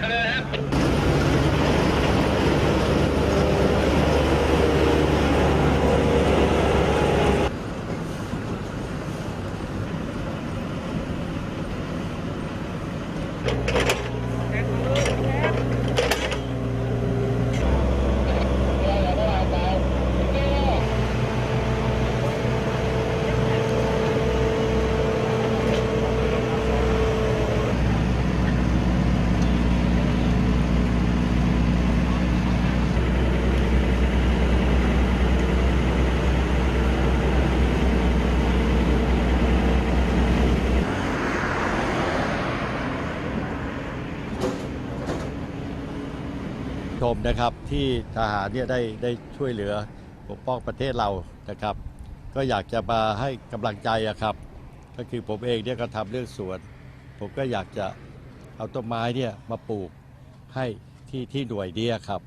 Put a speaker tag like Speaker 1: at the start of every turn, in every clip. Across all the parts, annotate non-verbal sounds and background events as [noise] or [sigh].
Speaker 1: 何? [laughs] ชมนะครับที่ทหารเนี่ยได้ได้ช่วยเหลือปกป้องประเทศเรานะครับ ก็อยากจะมาให้กำลังใจอะครับ ก็คือผมเองเนี่ยก็ทำเรื่องสวน ผมก็อยากจะเอาต้นไม้เนี่ยมาปลูกให้ที่ที่หน่วยเนี้ครับ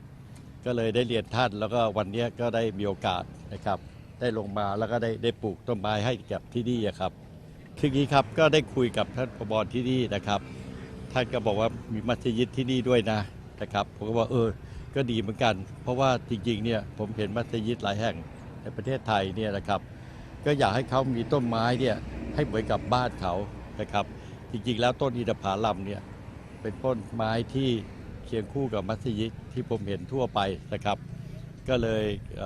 Speaker 1: ก็เลยได้เรียนท่านแล้วก็วันนี้ก็ได้มีโอกาสนะครับ ได้ลงมาแล้วก็ได้ได้ปลูกต้นไม้ให้กับที่นี่อะครับคืองนี้ครับก็ได้คุยกับท่านผบที่นี่นะครับ ท่านก็บอกว่ามีมัสยิดที่นี่ด้วยนะนะครับผมก็บอกเออ ก็ดีเหมือนกัน เพราะว่าจริงๆเนี่ยผมเห็นมัสยิดหลายแห่งในประเทศไทยเนี่ยนะครับ ก็อยากให้เขามีต้นไม้เนี่ยให้เหมือนกับบ้านเขานะครับ จริงๆ แล้วต้นอินทผลัมเนี่ยเป็นต้นไม้ที่เคียงคู่กับมัสยิดที่ผมเห็นทั่วไปนะครับ ก็เลยเ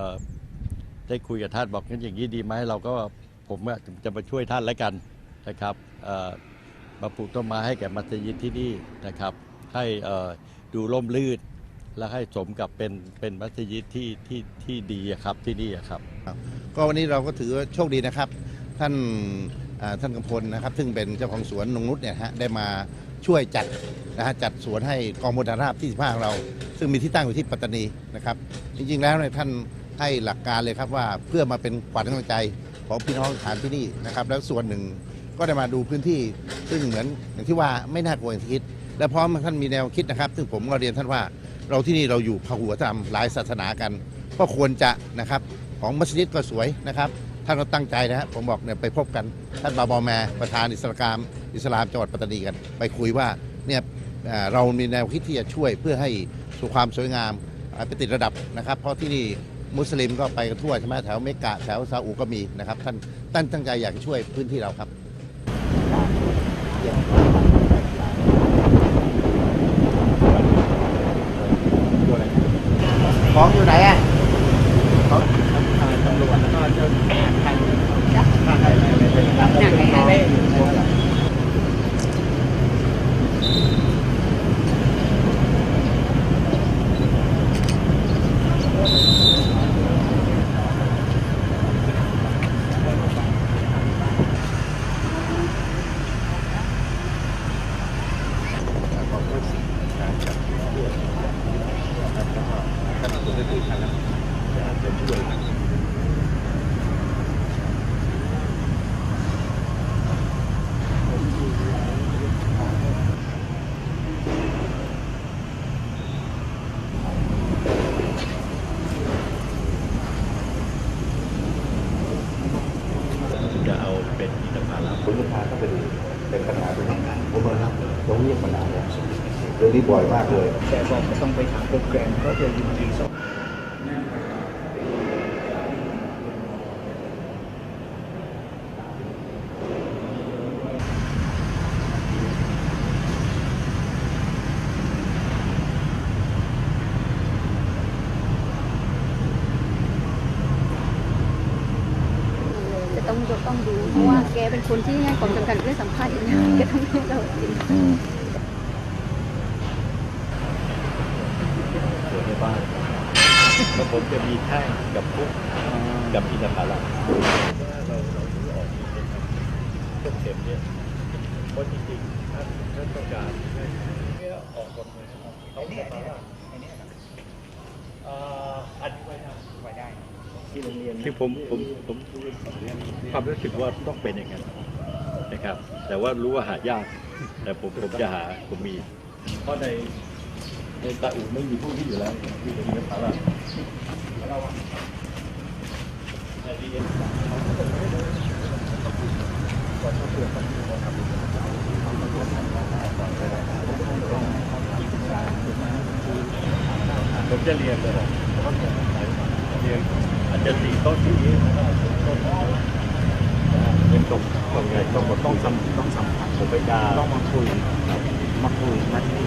Speaker 1: ได้คุยกับท่านบอกงั้นอย่างนี้ดีไหมเราก็ผมจะมาช่วยท่านแล้วกันนะครับมาปลูกต้นไม้ให้แก่มัสยิดที่นี่นะครับ ให้ดูร่มรื่น และให้สมกับเป็นเป็นมัสยิดที่ที่ที่ดีอะครับที่นี่อะครับ
Speaker 2: ก็วันนี้เราก็ถือว่าโชคดีนะครับ ท่านอ่าท่านกำพลนะครับ ซึ่งเป็นเจ้าของสวนนงนุชเนี่ยฮะได้มาช่วยจัดนะฮะจัดสวนให้กองพลทหารราบที่15ของเรา ซึ่งมีที่ตั้งอยู่ที่ปัตตานีนะครับ จริงๆแล้วเนี่ยท่านให้หลักการเลยครับว่าเพื่อมาเป็นขวัญกำลังใจของพี่น้องทหารที่นี่นะครับ แล้วส่วนหนึ่งก็ได้มาดูพื้นที่ ซึ่งเหมือนอย่างที่ว่าไม่น่ากลัวอย่างที่คิด และพร้อมท่านมีแนวคิดนะครับ ซึ่งผมก็เรียนท่านว่า เราที่นี่เราอยู่พหุวัฒนธรรมหลายศาสนากัน ก็ควรจะนะครับของมัสยิดก็สวยนะครับท่านก็ตั้งใจนะฮะผมบอกเนี่ยไปพบกัน ท่านบาบอแมประธานอิสลามอิสลามจังหวัดปัตตานีกัน ไปคุยว่าเนี่ยเอ่อเรามีแนวคิดที่จะช่วยเพื่อให้สู่ความสวยงามอ่าไปติดระดับนะครับ เพราะที่นี่มุสลิมก็ไปกันทั่วใช่ไหมแถวเมกะแถวซาอุก็มีนะครับท่านตั้งใจอยากช่วยพื้นที่เราครับ ของอยู่ไหนอะ
Speaker 1: จะเอาเป็นอิ นทผลัม
Speaker 2: คุณลูกค้าก็เป็นเป็นปัญหาตรงนี้ผมว่าครับตรงนี้ปัญหาเนี่ยเรื่องนี้บ่อยมากเลย
Speaker 3: แต่บอกไม่ต้องไปหาโปรแกรมก็จะยินดีสอน
Speaker 4: ต้องต้องดูเพราะว่าแกเป็นคนที่ให้ความสำคัญเรื่องสัมภาษณ์อีกนะแกต้องให้เราจริง
Speaker 1: สวนในบ้านแล้วผมจะมีแท่งกับพุกกับอินทผลัมว่าเราเราดูออกที่เป็นต้นเข็มเนี่ยเพราะจริงๆท่านท่านต้องการให้เนี่ยออกกฎหมายเขาจะมาว่าอ่าอันนี้ไว้ได้ไว้ได้
Speaker 3: ที่โรงเรียน
Speaker 1: คือผมผมผมความรู้สึกว่าต้องเป็นอย่างนั้นนะครับ แต่ว่ารู้ว่าหายาก แต่ผมผมจะหาผมมี เพราะในในตาอูไม่มีผู้ที่อยู่แล้วมีแต่มีภาระผมจะเรียนเลยเรียนอา จะตีโต๊ะที่นี้ต้นเป็นตรงตรงไงต้องต้องสัมต้องสัมผัสผมไม่า
Speaker 3: ต้องมาคุยมาคุยนัดที่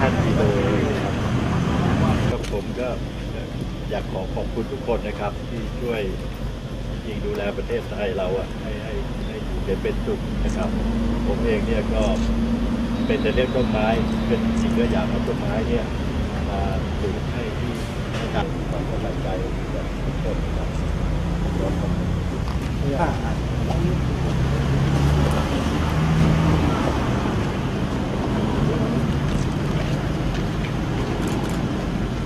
Speaker 1: ท่านที่เลยก็ผมก็อยากขอขอบคุณทุกคนนะครับ ที่ช่วยยิงดูแลประเทศไทยเราอะให้ให้ให้อยู่เป็นเป็นสุขนะครับ ผมเองเนี่ยก็เป็นแต่เรื่องต้นไม้เป็นจริงก็อยากเอาต้นไม้เนี่ยมาปลูกให้ที่ ให้ทางความสบายใจ